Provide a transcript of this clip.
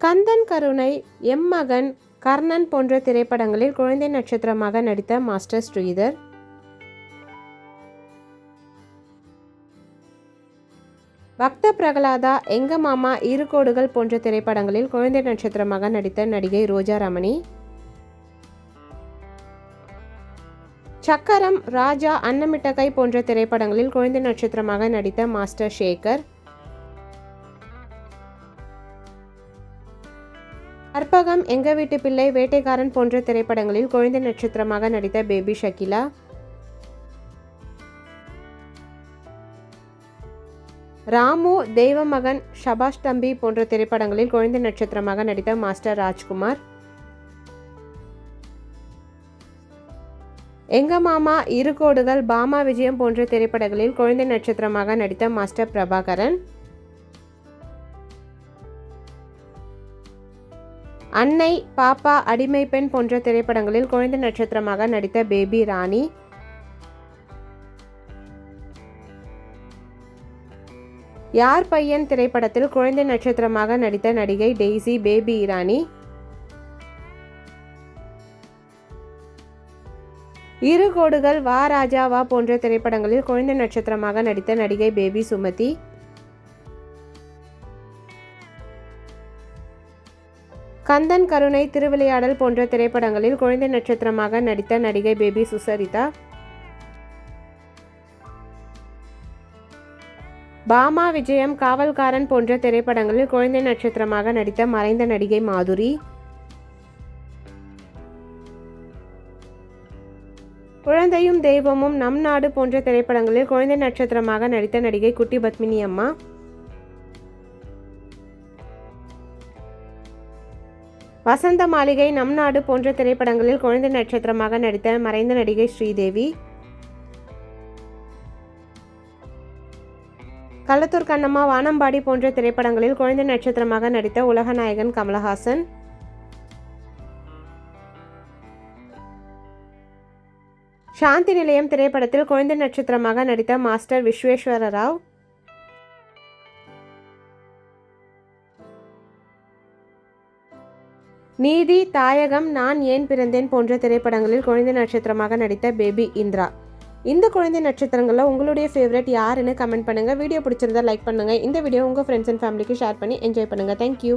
கந்தன் கருணை எம்மகன் கர்ணன் போன்ற திரைப்படங்களில் குழந்தை நட்சத்திரமாக நடித்த மாஸ்டர் ஸ்ரீதர். பக்த பிரகலாதா எங்க மாமா இரு கோடுகள் போன்ற திரைப்படங்களில் குழந்தை நட்சத்திரமாக நடித்த நடிகை ரோஜா ரமணி. சக்கரம் ராஜா அன்னமிட்டகை போன்ற திரைப்படங்களில் குழந்தை நட்சத்திரமாக நடித்த மாஸ்டர் ஷேகர். கற்பகம் எங்க வீட்டு பிள்ளை வேட்டைக்காரன் போன்ற திரைப்படங்களில் குழந்தை நட்சத்திரமாக நடித்த பேபி ஷகிலா ராமு தெய்வமகன் ஷபாஷ் தம்பி போன்ற திரைப்படங்களில் குழந்தை நட்சத்திரமாக நடித்த மாஸ்டர் ராஜ்குமார். எங்க மாமா இரு கோடுகள் பாமா விஜயம் போன்ற திரைப்படங்களில் குழந்தை நட்சத்திரமாக நடித்த மாஸ்டர் பிரபாகரன். அன்னை பாப்பா அடிமை பெண் போன்ற திரைப்படங்களில் குழந்தை நட்சத்திரமாக நடித்த பேபி ராணி. யார் பையன் திரைப்படத்தில் குழந்தை நட்சத்திரமாக நடித்த நடிகை டெய்ஸி பேபி இரானி இரு கோடுகள் வா ராஜா வா போன்ற திரைப்படங்களில் குழந்தை நட்சத்திரமாக நடித்த நடிகை பேபி சுமதி. கந்தன் கருணை திருவிளையாடல் போன்ற திரைப்படங்களில் குழந்தை நட்சத்திரமாக நடித்த நடிகை பேபி சுசரிதா. பாமா விஜயம் காவல்காரன் போன்ற திரைப்படங்களில் குழந்தை நட்சத்திரமாக நடித்த மறைந்த நடிகை மாதுரி. குழந்தையும் தெய்வமும் நம் நாடு போன்ற திரைப்படங்களில் குழந்தை நட்சத்திரமாக நடித்த நடிகை குட்டி பத்மினி அம்மா. வசந்த மாளிகை நம் நாடு போன்ற திரைப்படங்களில் குழந்தை நட்சத்திரமாக நடித்த மறைந்த நடிகை ஸ்ரீதேவி. கள்ளத்தூர் கண்ணம்மா வானம்பாடி போன்ற திரைப்படங்களில் குழந்தை நட்சத்திரமாக நடித்த உலகநாயகன் கமலஹாசன். சாந்தி நிலையம் திரைப்படத்தில் குழந்தை நட்சத்திரமாக நடித்த மாஸ்டர் விஸ்வேஸ்வர ராவ் நீதி தாயகம் நான் ஏன் பிறந்தேன் போன்ற திரைப்படங்களில் குழந்தை நட்சத்திரமாக நடித்த பேபி இந்திரா. இந்த குழந்தை நட்சத்திரங்களில் உங்களுடைய ஃபேவரட் யாருன்னு கமெண்ட் பண்ணுங்கள் வீடியோ பிடிச்சிருந்தா லைக் பண்ணுங்கள் இந்த வீடியோ உங்கள் ஃப்ரெண்ட்ஸ் அண்ட் ஃபேமிலிக்கு ஷேர் பண்ணி என்ஜாய் பண்ணுங்கள் தேங்க்யூ